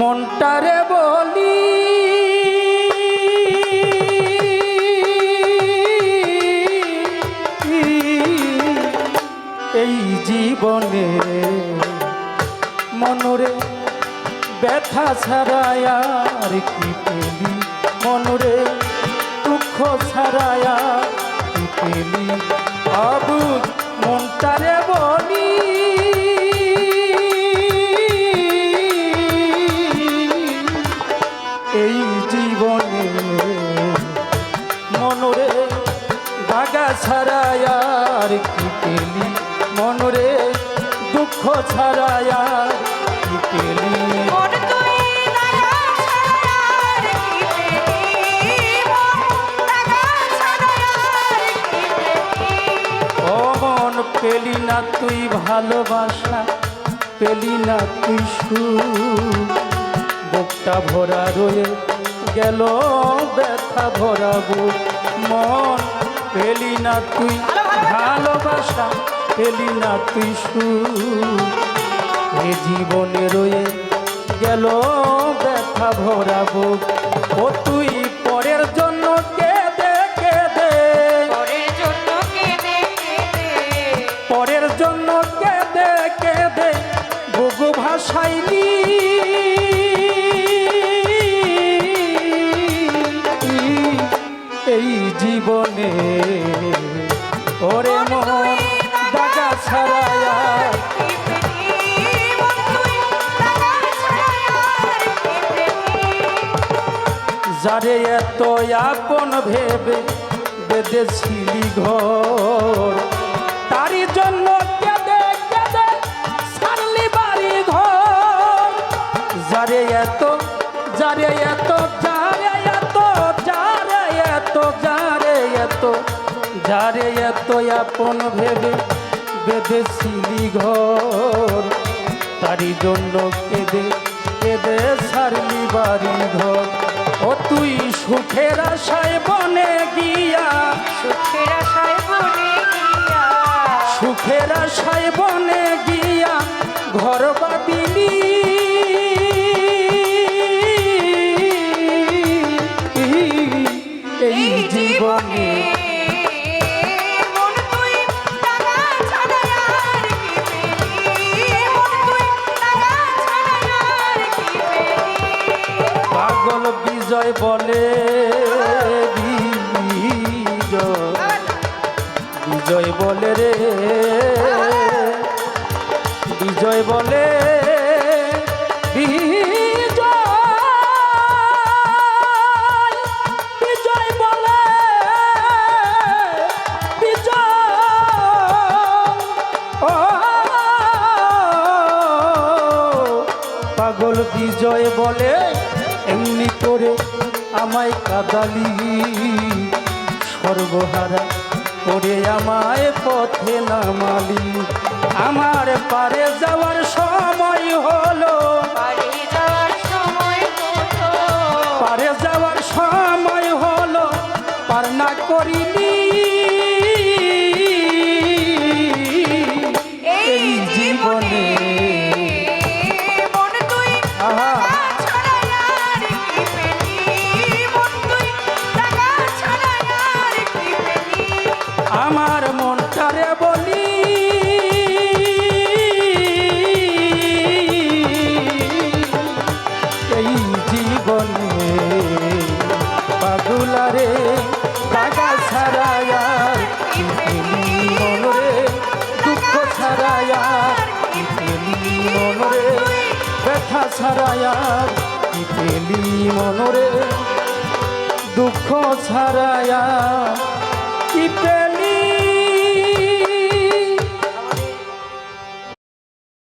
মনটারে বলি। এই জীবনে মনরে ব্যথা ছাড়ায় আর কি পেলি? মনরে দুঃখ ছাড়ায় কি পেলি? আবু মনটারে বলি। আর কি পেলি মনরে দুঃখ ছাড়ায় আর কি পেলি মন পেলি না তুই ভালোবাসা পেলি না তুই সুখ। বুকটা ভরা রয়ে গেল ব্যথা ভরা বুক। মন পেলি না তুই ভালোবাসা পেলি না তুই সু এ জীবনে রয়ে গেল ব্যথা ভরাবো ও তুই ওরে মন দাগা ছাড়ায়া যারে এত আপন ভেবে বেঁধেছিলি ঘর তারই জন্য কেঁদে কেঁদে সারলি বাড়ি ঘর। যারে এত যারে এত যারে এত যারে এত যারে এত যারে এত আপন ভেবে বেঁধেছিলি ঘর। তারই জন্য কেঁদে কেঁদে সারলি বাড়ি ঘর। ও তুই সুখের আশায় বনে বিজয় বলে বিজয়। বিজয় বলে রে। বিজয় বলে পাগল বিজয় বলে এমনি করে আমায় কাদালি। সর্বহারা করে আমায় পথে নামালি। আমার পারে যাওয়ার সময় হলো। বাড়ি যাওয়ার সময় হলো। পারে যাওয়ার সময় হলো। পার না করিনি ব্যথা ছাড়ায়ার কি পেলি মনরে? দুঃখ ছাড়ায়া কি পেলি